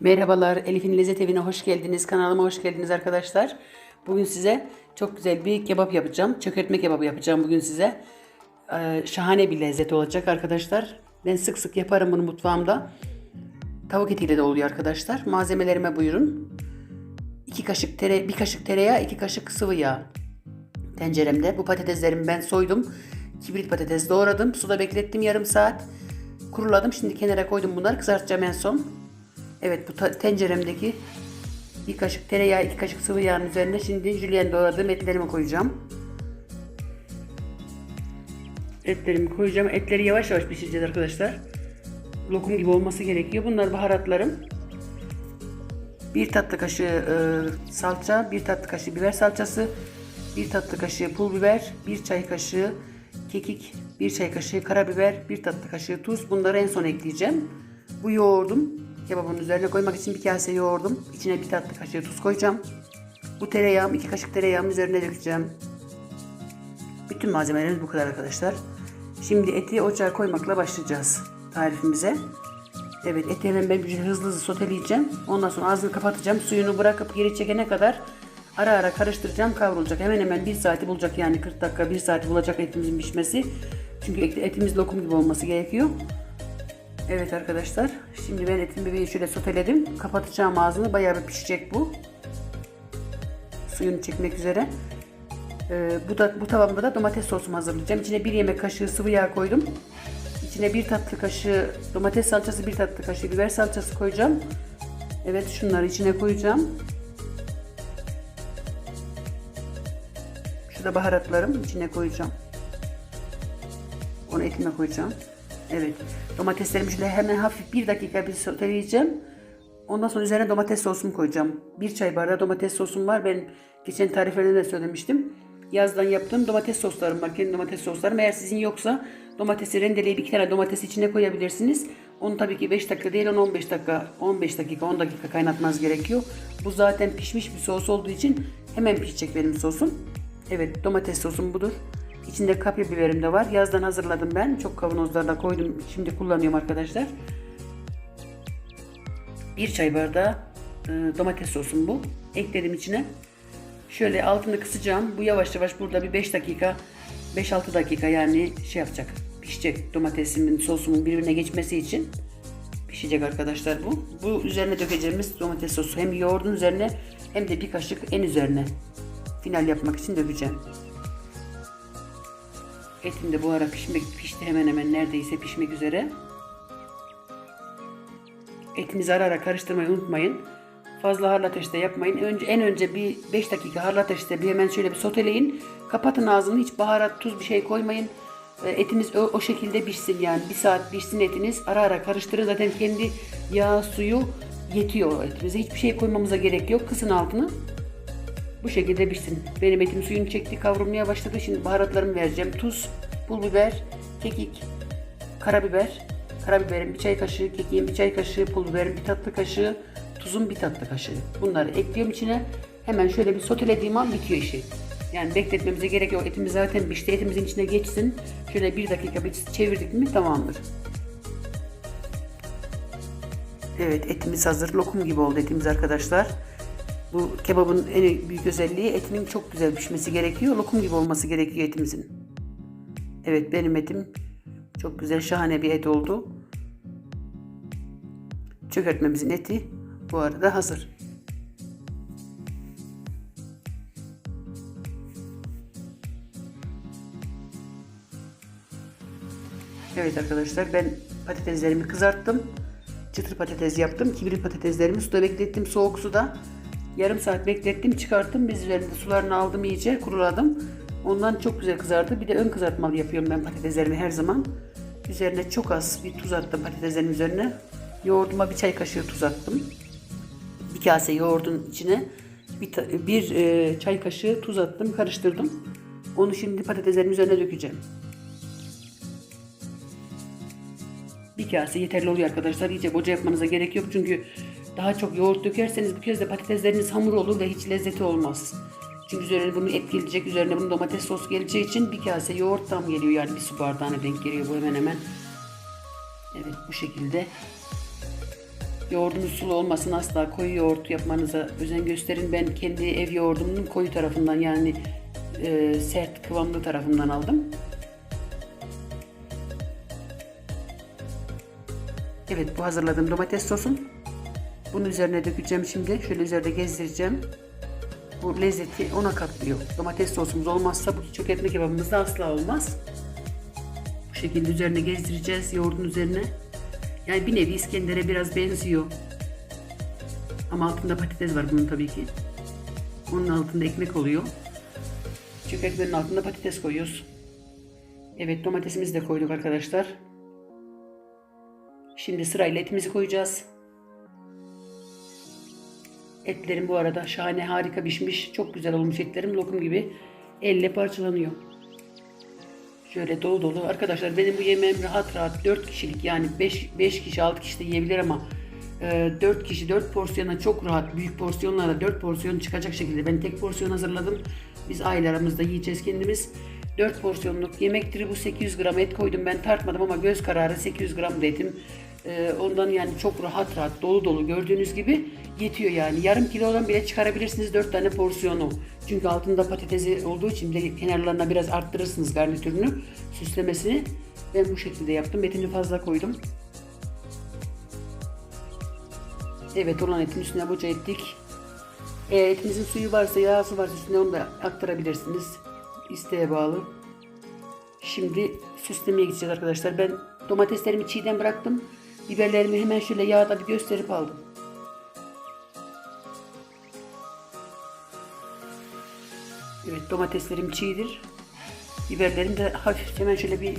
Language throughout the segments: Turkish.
Merhabalar, Elif'in Lezzet Evi'ne hoş geldiniz. Kanalıma hoş geldiniz arkadaşlar. Bugün size çok güzel bir kebap yapacağım. Çökertme kebabı yapacağım bugün size. Ee, şahane bir lezzet olacak arkadaşlar. Ben sık sık yaparım bunu mutfağımda. Tavuk etiyle de oluyor arkadaşlar. Malzemelerime buyurun. 2 kaşık tere, bir kaşık tereyağı, 2 kaşık sıvı yağ tenceremde. Bu patateslerimi ben soydum. Kibrit patates doğradım. Suda beklettim yarım saat. Kuruladım. Şimdi kenara koydum bunları. Kızartacağım en son. Evet bu tenceremdeki bir kaşık tereyağı, iki kaşık sıvı yağın üzerine şimdi jülyen doğradığım etlerimi koyacağım. Etlerimi koyacağım. Etleri yavaş yavaş pişireceğiz arkadaşlar. Lokum gibi olması gerekiyor. Bunlar baharatlarım. Bir tatlı kaşığı e, salça, bir tatlı kaşığı biber salçası, bir tatlı kaşığı pul biber, bir çay kaşığı kekik, bir çay kaşığı karabiber, bir tatlı kaşığı tuz. Bunları en son ekleyeceğim. Bu yoğurdum kebabın üzerine koymak için bir kase yoğurdum. İçine bir tatlı kaşığı tuz koyacağım. Bu tereyağım, iki kaşık tereyağımı üzerine dökeceğim. Bütün malzemelerimiz bu kadar arkadaşlar. Şimdi eti ocağa koymakla başlayacağız tarifimize. Evet eti hemen ben hızlı hızlı soteleyeceğim. Ondan sonra ağzını kapatacağım. Suyunu bırakıp geri çekene kadar ara ara karıştıracağım. Kavrulacak. Hemen hemen bir saati bulacak yani 40 dakika bir saati bulacak etimizin pişmesi. Çünkü etimiz lokum gibi olması gerekiyor. Evet arkadaşlar. Şimdi ben etin bebeği şöyle soteledim. Kapatacağım ağzını. Bayağı bir pişecek bu. Suyunu çekmek üzere. Ee, bu da bu tavamda da domates sosumu hazırlayacağım. İçine bir yemek kaşığı sıvı yağ koydum. İçine bir tatlı kaşığı domates salçası, bir tatlı kaşığı biber salçası koyacağım. Evet şunları içine koyacağım. Şurada baharatlarım içine koyacağım. Onu etime koyacağım. Evet. Domateslerimi şöyle hemen hafif bir dakika bir soteleyeceğim. Ondan sonra üzerine domates sosumu koyacağım. Bir çay bardağı domates sosum var. Ben geçen tariflerde de söylemiştim. Yazdan yaptığım domates soslarım var. Kendi domates soslarım. Eğer sizin yoksa domatesi rendeleyip iki tane domates içine koyabilirsiniz. Onu tabii ki 5 dakika değil 15 dakika, 15 dakika, 10 dakika kaynatmanız gerekiyor. Bu zaten pişmiş bir sos olduğu için hemen pişecek benim sosum. Evet domates sosum budur. İçinde kapya biberim de var. Yazdan hazırladım ben. Çok kavanozlarla koydum. Şimdi kullanıyorum arkadaşlar. Bir çay bardağı e, domates sosum bu. Ekledim içine. Şöyle altını kısacağım. Bu yavaş yavaş burada bir 5 dakika 5-6 dakika yani şey yapacak. Pişecek domatesimin sosumun birbirine geçmesi için. Pişecek arkadaşlar bu. Bu üzerine dökeceğimiz domates sosu hem yoğurdun üzerine hem de bir kaşık en üzerine. Final yapmak için dökeceğim. Etim de bu ara pişmek pişti hemen hemen neredeyse pişmek üzere. Etinizi ara ara karıştırmayı unutmayın. Fazla harlı ateşte yapmayın. Önce en önce bir 5 dakika harlı ateşte bir hemen şöyle bir soteleyin. Kapatın ağzını. Hiç baharat, tuz bir şey koymayın. Etiniz o, o şekilde pişsin yani. Bir saat pişsin etiniz. Ara ara karıştırın. Zaten kendi yağ, suyu yetiyor etinize. Hiçbir şey koymamıza gerek yok. Kısın altını. Bu şekilde pişsin. Benim etim suyunu çekti, kavrulmaya başladı. Şimdi baharatlarımı vereceğim. Tuz, pul biber, kekik, karabiber. Karabiberin bir çay kaşığı, kekiğin bir çay kaşığı, pul biberin bir tatlı kaşığı, tuzun bir tatlı kaşığı. Bunları ekliyorum içine. Hemen şöyle bir sotelediğim an bitiyor işi. Yani bekletmemize gerek yok. Etimiz zaten pişti. Etimizin içine geçsin. Şöyle bir dakika bir çevirdik mi tamamdır. Evet etimiz hazır. Lokum gibi oldu etimiz arkadaşlar. Bu kebabın en büyük özelliği etinin çok güzel pişmesi gerekiyor. Lokum gibi olması gerekiyor etimizin. Evet benim etim çok güzel şahane bir et oldu. Çökertmemizin eti bu arada hazır. Evet arkadaşlar ben patateslerimi kızarttım. Çıtır patates yaptım. Kibrit patateslerimi suda beklettim soğuk suda. Yarım saat beklettim çıkarttım. Biz üzerinde sularını aldım iyice kuruladım. Ondan çok güzel kızardı. Bir de ön kızartmalı yapıyorum ben patateslerimi her zaman. Üzerine çok az bir tuz attım patateslerin üzerine. Yoğurduma bir çay kaşığı tuz attım. Bir kase yoğurdun içine bir, bir e, çay kaşığı tuz attım karıştırdım. Onu şimdi patateslerin üzerine dökeceğim. Bir kase yeterli oluyor arkadaşlar. İyice boca yapmanıza gerek yok çünkü daha çok yoğurt dökerseniz bu kez de patatesleriniz hamur olur ve hiç lezzeti olmaz. Çünkü üzerine bunu et gelecek, üzerine bunun domates sos geleceği için bir kase yoğurt tam geliyor. Yani bir su bardağına denk geliyor bu hemen hemen. Evet bu şekilde Yoğurdunuz sulu olmasın asla koyu yoğurt yapmanıza özen gösterin. Ben kendi ev yoğurdumun koyu tarafından yani e, sert kıvamlı tarafından aldım. Evet bu hazırladığım domates sosum. Bunun üzerine dökeceğim şimdi. Şöyle üzerinde gezdireceğim. Bu lezzeti ona katlıyor. Domates sosumuz olmazsa bu çökertme kebabımız da asla olmaz. Bu şekilde üzerine gezdireceğiz yoğurdun üzerine. Yani bir nevi İskender'e biraz benziyor. Ama altında patates var bunun tabii ki. Onun altında ekmek oluyor. Çökertmenin altında patates koyuyoruz. Evet domatesimizi de koyduk arkadaşlar. Şimdi sırayla etimizi koyacağız. Etlerim bu arada şahane harika pişmiş. Çok güzel olmuş etlerim. Lokum gibi elle parçalanıyor. Şöyle dolu dolu. Arkadaşlar benim bu yemeğim rahat rahat 4 kişilik yani 5, 5 kişi 6 kişi de yiyebilir ama e, 4 kişi 4 porsiyona çok rahat büyük porsiyonlara 4 porsiyon çıkacak şekilde ben tek porsiyon hazırladım. Biz aile aramızda yiyeceğiz kendimiz. 4 porsiyonluk yemektir bu 800 gram et koydum ben tartmadım ama göz kararı 800 gram da etim. E, ondan yani çok rahat rahat dolu dolu gördüğünüz gibi yetiyor yani. Yarım kilodan bile çıkarabilirsiniz 4 tane porsiyonu. Çünkü altında patatesi olduğu için de kenarlarına biraz arttırırsınız garnitürünü, süslemesini. Ben bu şekilde yaptım. Etini fazla koydum. Evet olan etin üstüne boca ettik. E, etinizin suyu varsa, yağsı varsa üstüne onu da aktarabilirsiniz. İsteğe bağlı. Şimdi süslemeye gideceğiz arkadaşlar. Ben domateslerimi çiğden bıraktım. Biberlerimi hemen şöyle yağda bir gösterip aldım. Evet domateslerim çiğdir. Biberlerim de hafif hemen şöyle bir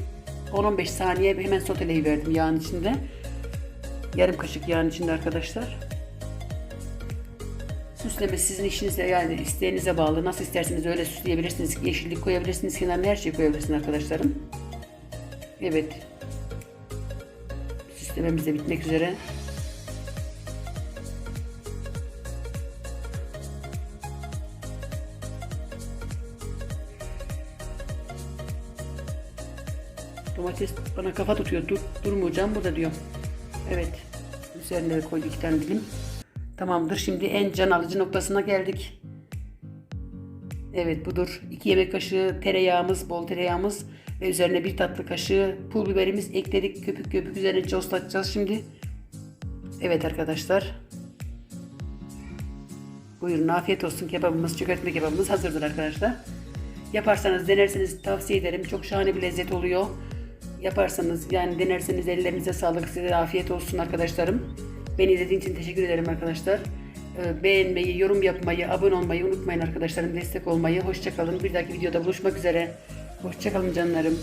10-15 saniye hemen soteleyiverdim yağın içinde. Yarım kaşık yağın içinde arkadaşlar. Süsleme sizin işinize yani isteğinize bağlı. Nasıl isterseniz öyle süsleyebilirsiniz. Yeşillik koyabilirsiniz. Kenarına her şeyi koyabilirsiniz arkadaşlarım. Evet. Süslememiz de bitmek üzere. Domates bana kafa tutuyor. Dur, durmayacağım burada diyor. Evet. Üzerine de koyduk iki tane dilim. Tamamdır. Şimdi en can alıcı noktasına geldik. Evet budur. 2 yemek kaşığı tereyağımız, bol tereyağımız ve üzerine bir tatlı kaşığı pul biberimiz ekledik. Köpük köpük üzerine coslatacağız şimdi. Evet arkadaşlar. Buyurun afiyet olsun. Kebabımız, çökertme kebabımız hazırdır arkadaşlar. Yaparsanız denerseniz tavsiye ederim. Çok şahane bir lezzet oluyor. Yaparsanız yani denerseniz ellerinize sağlık size afiyet olsun arkadaşlarım. Beni izlediğiniz için teşekkür ederim arkadaşlar. Ee, Beğenmeyi, yorum yapmayı, abone olmayı unutmayın arkadaşlarım. Destek olmayı. Hoşçakalın. Bir dahaki videoda buluşmak üzere. Hoşçakalın canlarım.